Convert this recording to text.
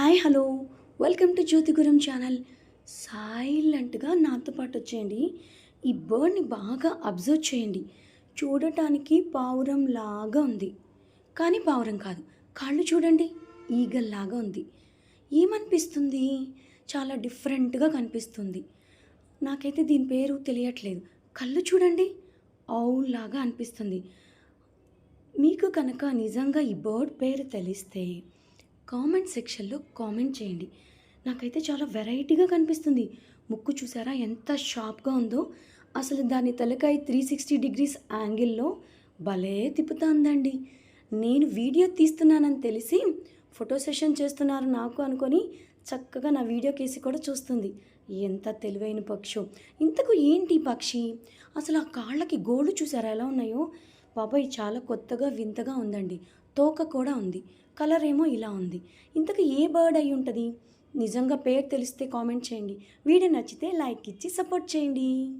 Hi hello. Welcome to జ్యోతిగురం channel. సైలెంట్గా నాతో పాటు వచ్చేయండి. ఈ బర్డ్ని బాగా అబ్జర్వ్ చేయండి. చూడటానికి పావురం లాగా ఉంది. కానీ పావురం కాదు కాళ్ళు చూడండి ఈగల్లాగా ఉంది. ఏమనిపిస్తుంది? చాలా డిఫరెంట్గా కనిపిస్తుంది. నాకైతే దీని పేరు తెలియట్లేదు. కళ్ళు చూడండి లాగా అనిపిస్తుంది. మీకు కనుక నిజంగా ఈ బర్డ్ పేరు తెలిస్తే కామెంట్ సెక్షన్లో కామెంట్ చేయండి. నాకైతే చాలా వెరైటీగా కనిపిస్తుంది. ముక్కు చూసారా ఎంత షార్ప్గా ఉందో. అసలు దాని తలకాయ త్రీ సిక్స్టీ డిగ్రీస్ యాంగిల్లో భలే తిప్పుతుందండి. నేను వీడియో తీస్తున్నానని తెలిసి ఫోటో సెషన్ చేస్తున్నారు నాకు అనుకొని చక్కగా నా వీడియో కేసి కూడా చూస్తుంది. ఎంత తెలివైన పక్షో. ఇంతకు ఏంటి పక్షి? అసలు ఆ కాళ్ళకి గోళ్ళు చూసారా ఎలా ఉన్నాయో? బాబాయ్ చాలా కొత్తగా వింతగా ఉందండి. తోక కూడా ఉంది. కలర్ ఏమో ఇలా ఉంది. ఇంతకు ఏ బర్డ్ అయి ఉంటుంది? నిజంగా పేరు తెలిస్తే కామెంట్ చేయండి. వీడియో నచ్చితే లైక్ ఇచ్చి సపోర్ట్ చేయండి.